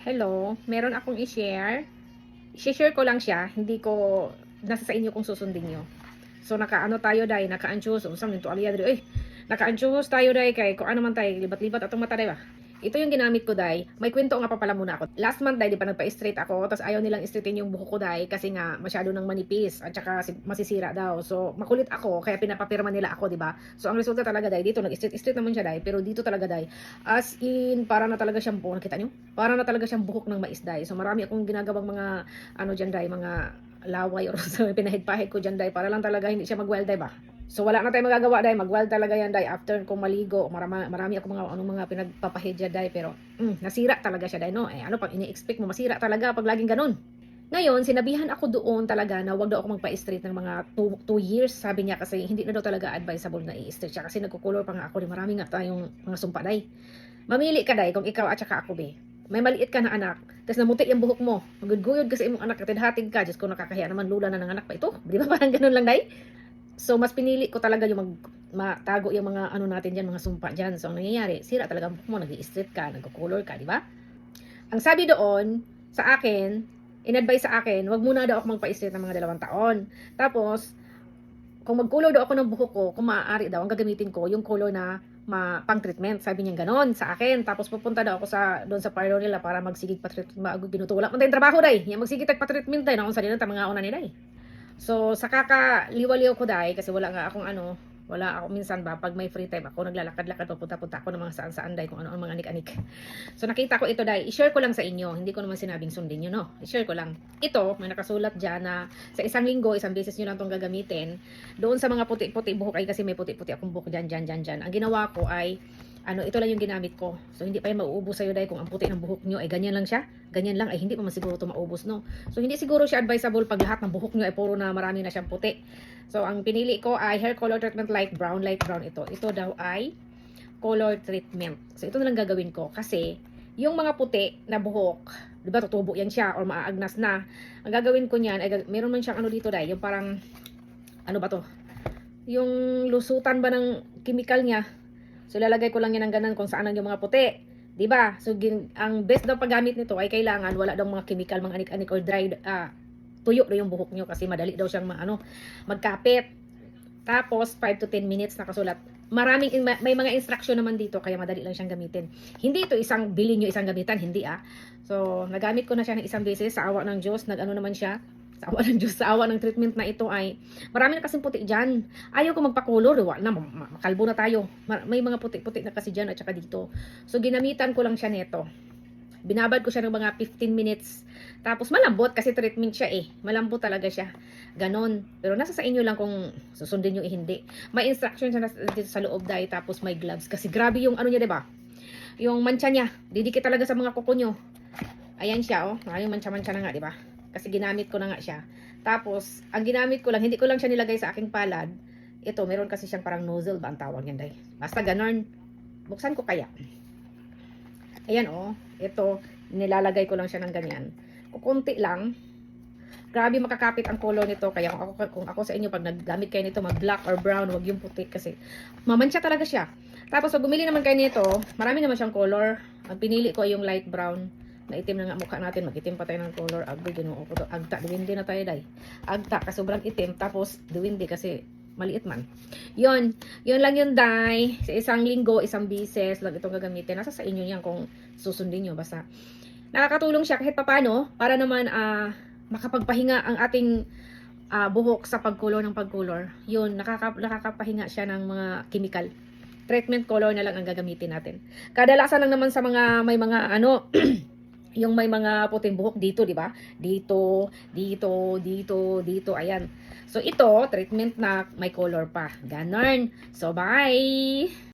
Hello, meron akong i-share. I-share ko lang siya, hindi ko nasa sa inyo kung susundin nyo. So nakaano tayo dai, naka-anchos, unsam nito aliya diri. Eh, naka-anchos tayo dai kay kung ano man tayo libat-libat atong mata dai ba. Ito yung ginamit ko dai. May kwento nga pa pala muna ako. Last month dai di pa nagpa-straight ako, tapos ayaw nilang straightin yung buhok ko dai kasi nga masyado nang manipis at saka si- masisira daw. So makulit ako kaya pinapapirma nila ako, di ba? So ang resulta talaga dai dito nag-straight straight naman siya dai, pero dito talaga dai as in para na talaga siyang buhok, nakita niyo? Para na talaga siyang buhok ng mais dai. So marami akong ginagawang mga ano diyan dai, mga laway or sa pinahid-pahid ko dyan dai para lang talaga hindi siya mag-wild dai ba. So wala na tayong magagawa dai, mag-wild talaga yan dai after kong maligo. Marami, marami ako mga anong mga pinagpapahid dyan dai pero mm, nasira talaga siya dai no. Eh ano pang ini-expect mo masira talaga pag laging ganun. Ngayon, sinabihan ako doon talaga na wag daw ako magpa-straight ng mga 2 years. Sabi niya kasi hindi na daw talaga advisable na i-straight siya kasi nagkukulor pa nga ako. Di marami nga tayong mga sumpa dai. Mamili ka dai kung ikaw at saka ako be. May maliit ka na anak, tapos namuti yung buhok mo. Maguguyod kasi imong anak, katidhatid ka. Diyos ko, nakakahiya naman, lula na ng anak pa ito. Di ba parang ganun lang, day? So, mas pinili ko talaga yung mag, matago yung mga ano natin dyan, mga sumpa dyan. So, ang nangyayari, sira talaga mo, nag-i-strip ka, nagko-color ka, di ba? Ang sabi doon, sa akin, in-advise sa akin, wag muna daw ako magpa-strip ng mga dalawang taon. Tapos, kung mag-color daw ako ng buhok ko, kung maaari daw, ang gagamitin ko, yung color na ma pang treatment. Sabi niya ganon sa akin. Tapos pupunta daw ako sa doon sa parlor nila para magsigig pa treatment. Ginutulak man tayong trabaho dai. Yung magsigig tag pa treatment dai na kung sa nila mga una ni dai. So sa kakaliwaliw ko dai kasi wala nga akong ano, wala ako minsan ba pag may free time ako naglalakad-lakad papunta-punta ako ng mga saan-saan dai kung ano ang mga anik-anik. So nakita ko ito dai, i-share ko lang sa inyo. Hindi ko naman sinabing sundin nyo, no. I-share ko lang. Ito, may nakasulat diyan na sa isang linggo, isang beses nyo lang tong gagamitin. Doon sa mga puti-puti buhok ay kasi may puti-puti akong buhok dyan, dyan, dyan, dyan. Ang ginawa ko ay, ano, ito lang yung ginamit ko. So, hindi pa yan mauubos sa'yo dahil kung ang puti ng buhok nyo ay ganyan lang siya. Ganyan lang, ay hindi pa man siguro ito maubos, no? So, hindi siguro siya advisable pag lahat ng buhok nyo ay puro na marami na siyang puti. So, ang pinili ko ay hair color treatment light brown, light brown ito. Ito daw ay color treatment. So, ito na lang gagawin ko kasi yung mga puti na buhok, di ba tutubo yan siya or maaagnas na. Ang gagawin ko niyan ay meron man siyang ano dito dahil yung parang ano ba to? Yung lusutan ba ng chemical niya. So lalagay ko lang yan ng ganan kung saan ang yung mga puti. ba? So gin, ang best daw paggamit nito ay kailangan wala daw mga chemical, mga anik-anik or dried ah, tuyo daw yung buhok nyo kasi madali daw siyang ano, magkapit. Tapos 5 to 10 minutes nakasulat. Maraming in- may mga instruction naman dito kaya madali lang siyang gamitin. Hindi ito isang bilhin nyo isang gamitan, hindi ah. So, nagamit ko na siya ng isang beses sa awa ng Diyos. Nag-ano naman siya. Sa awa ng Diyos, sa awa ng treatment na ito ay marami na kasing puti dyan. Ayaw ko magpa-color. Wala na, ma- ma- makalbo na tayo. Ma- May mga puti-puti na kasi dyan at saka dito. So, ginamitan ko lang siya neto. Binabad ko siya ng mga 15 minutes. Tapos malambot kasi treatment siya eh. Malambot talaga siya. Ganon. Pero nasa sa inyo lang kung susundin nyo eh hindi. May instruction siya nas- dito sa loob dahil tapos may gloves. Kasi grabe yung ano niya, 'di ba? Yung mancha niya. Didikit talaga sa mga kuko nyo. Ayan siya, oh. Ay, yung mancha-mancha na nga, 'di ba? Kasi ginamit ko na nga siya. Tapos, ang ginamit ko lang, hindi ko lang siya nilagay sa aking palad. Ito, meron kasi siyang parang nozzle ba ang tawag niyan, day. Basta ganon. Buksan ko kaya. Ayan, oh. Ito, nilalagay ko lang siya ng ganyan. Kukunti lang. Grabe makakapit ang color nito. Kaya kung ako, kung ako sa inyo, pag naggamit kayo nito, mag-black or brown, wag yung puti kasi mamansya talaga siya. Tapos, pag bumili naman kayo nito, marami naman siyang color. Ang pinili ko ay yung light brown na itim na nga mukha natin. Mag-itim pa tayo ng color. Agdo, ginoo ko to. Agta, duwindi na tayo, day. Agta, kasi sobrang itim. Tapos, duwindi kasi maliit man. Yon, yon lang yun, day. Sa isang linggo, isang bises lang itong gagamitin. Nasa sa inyo yan kung susundin nyo. Basta, nakakatulong siya kahit papano para naman ah makapagpahinga ang ating ah, buhok sa pagkulor ng pagkulor. Yun, nakaka, nakakapahinga siya ng mga chemical. Treatment color na lang ang gagamitin natin. Kadalasan lang naman sa mga may mga ano yung may mga puting buhok dito, di ba? Dito, dito, dito, dito, ayan. So ito, treatment na may color pa. Ganon. So bye!